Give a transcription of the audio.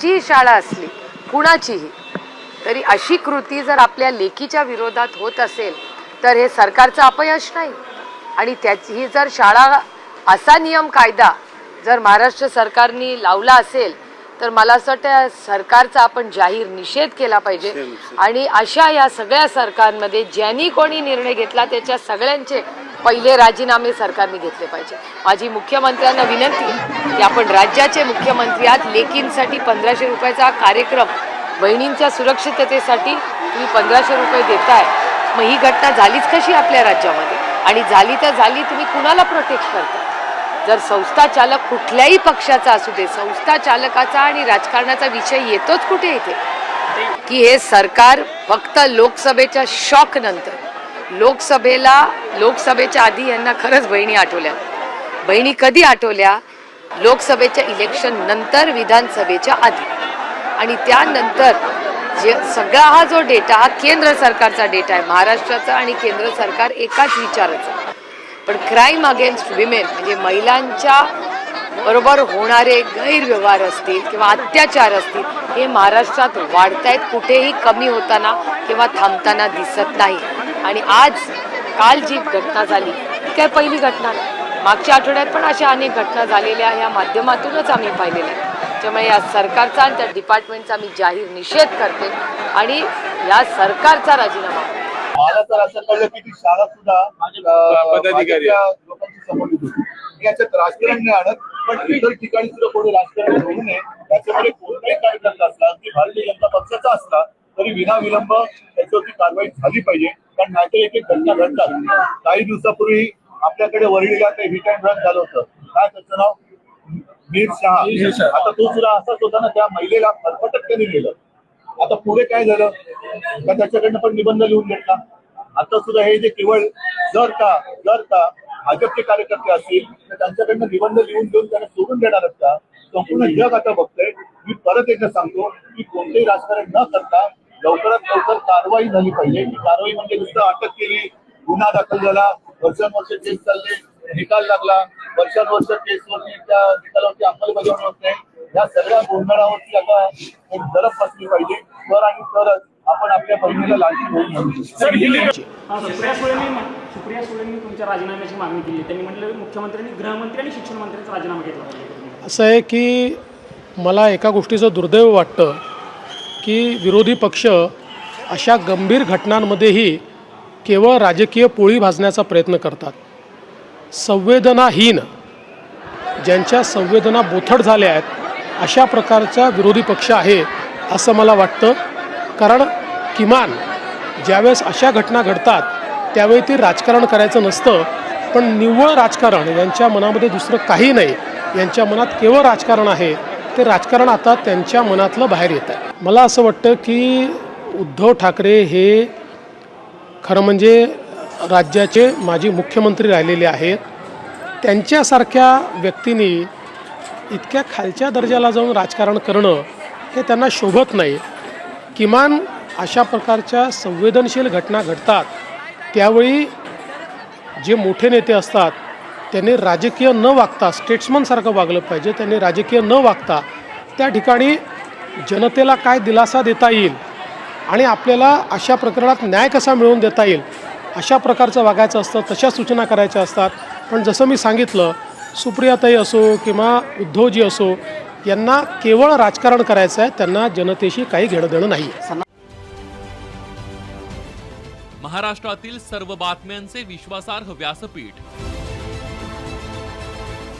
कुठचीही शाळा असली कुणाचीही तरी अशी कृती जर आपल्या लेखीच्या विरोधात होत असेल तर हे सरकारचं अपयश नाही. आणि त्याची ही जर शाळा असा नियम कायदा जर महाराष्ट्र सरकारने लावला असेल तर मला असं वाटतं सरकारचा आपण जाहीर निषेध केला पाहिजे. आणि अशा या सगळ्या सरकारमध्ये ज्यांनी कोणी निर्णय घेतला त्याच्या सगळ्यांचे पहिले राजीनामे सरकारने घेतले पाहिजे. माझी मुख्यमंत्र्यांना विनंती आहे की आपण राज्याचे मुख्यमंत्री आहात लेकींसाठी पंधराशे रुपयाचा कार्यक्रम बहिणींच्या सुरक्षिततेसाठी तुम्ही पंधराशे रुपये देताय. मग ही घटना झालीच कशी आपल्या राज्यामध्ये? आणि झाली तर झाली तुम्ही कुणाला प्रोटेक्ट करता? जर संस्था चालक कुठल्याही पक्षाचा असू दे संस्था चालकाचा आणि राजकारणाचा विषय येतोच कुठे येते की हे सरकार फक्त लोकसभेच्या शॉक नंतर लोकसभेला लोकसभेच्या आधी यांना खरंच बहिणी आठवल्या. बहिणी कधी आठवल्या? लोकसभेच्या इलेक्शन नंतर विधानसभेच्या आधी. आणि त्यानंतर जे सगळा हा जो डेटा हा केंद्र सरकारचा डेटा आहे महाराष्ट्राचा आणि केंद्र सरकार एकाच विचाराचं. पण क्राईम अगेन्स्ट विमेन म्हणजे महिलांच्या बरोबर होणारे गैरव्यवहार असतील किंवा अत्याचार असतील हे महाराष्ट्रात वाढतायत कुठेही कमी होताना किंवा थांबताना दिसत नाही. आणि आज काल जी घटना झाली ती काय पहिली घटना. मागच्या आठवड्यात पण अशा अनेक घटना झालेल्या ह्या माध्यमातूनच आम्ही पाहिलेल्या आहेत त्यामुळे या सरकारचा आणि त्या डिपार्टमेंटचा मी जाहीर निषेध करते आणि या सरकारचा राजीनामा मला तर असं कळलं की ती शाळा सुद्धा पदाधिकारी. लोकांची समोर होती याच्यात राजकारण नाही आणत पण इतर ठिकाणी सुद्धा कोणी राजकारण होऊ नये याच्यामध्ये कोणताही कार्यकर्ता असला अगदी भारतीय जनता पक्षाचा असला तरी विनाविलंब त्याच्यावरती कारवाई झाली पाहिजे कारण नाहीतर एक एक घटना घडतात. काही दिवसापूर्वी आपल्याकडे वरळीला ते हिट अँड रन झालं होतं. काय त्याचं नाव? मीर शहा. आता तो सुद्धा असाच होता ना त्या महिलेला फरफटक त्यांनी लिहिलं आता पुढे काय झालं? का त्याच्याकडनं पण निबंध लिहून घेतला? आता सुद्धा हे जे केवळ जर का जर का भाजपचे कार्यकर्ते असतील तर त्यांच्याकडनं निबंध लिहून घेऊन त्यांना सोडून देणार का? संपूर्ण जग आता बघतंय. मी परत एकदा सांगतो की कोणतेही राजकारण न करता लवकरात लवकर कारवाई झाली पाहिजे. ही कारवाई म्हणजे नुसतं अटक केली गुन्हा दाखल झाला वर्षानुवर्ष केस चालले निकाल लागला. वर्षानुवर्ष केसवरती त्या निकालावरती अंमलबजावणी होत नाही. या सगळ्या गोंधळावरती आता एक झडप बसली पाहिजे. तर आणि तरच आपण आपल्या बहिणीला लाठी होऊन म्हणू शकतो. हा, सुप्रिया सुळेंनी म्हण- सुप्रिया सुळेंनी तुमच्या राजीनाम्याची मागणी केली. त्यांनी म्हटलं मुख्यमंत्र्यांनी गृहमंत्री आणि शिक्षण मंत्र्यांचा राजीनामा घेतला असं आहे की मला एका गोष्टीचं दुर्दैव वाटतं. की विरोधी पक्ष अशा गंभीर घटनांमध्येही केवळ राजकीय पोळी भाजण्याचा प्रयत्न करतात. संवेदनाहीन ज्यांच्या संवेदना बोथट झाल्या आहेत अशा प्रकारचा विरोधी पक्ष आहे असं मला वाटतं. कारण किमान ज्यावेळेस अशा घटना घडतात त्यावेळी ते राजकारण करायचं नसतं. पण निव्वळ राजकारण यांच्या मनामध्ये दुसरं काही नाही. यांच्या मनात केवळ राजकारण आहे. ते राजकारण आता त्यांच्या मनातलं बाहेर येत आहे. मला असं वाटतं की उद्धव ठाकरे हे खरं म्हणजे राज्याचे माजी मुख्यमंत्री राहिलेले आहेत. त्यांच्यासारख्या व्यक्तीने इतक्या खालच्या दर्जाला जाऊन राजकारण करणं हे त्यांना शोभत नाही. किमान अशा प्रकारच्या संवेदनशील घटना घडतात. त्यावेळी जे मोठे नेते असतात त्यांनी राजकीय न वागता स्टेट्समनसारखं वागलं पाहिजे. त्यांनी राजकीय न वागता त्या ठिकाणी जनतेला काय दिलासा देता येईल आणि आपल्याला अशा प्रकरणात न्याय कसा मिळवून देता येईल अशा प्रकारचं वागायचं असतं तशा सूचना करायच्या असतात. पण जसं मी सांगितलं सुप्रियाताई असो किंवा उद्धवजी असो यांना केवळ राजकारण करायचं आहे त्यांना जनतेशी काही घेणं देणं नाही आहे. महाराष्ट्रातील सर्व बातम्यांचे विश्वासार्ह व्यासपीठ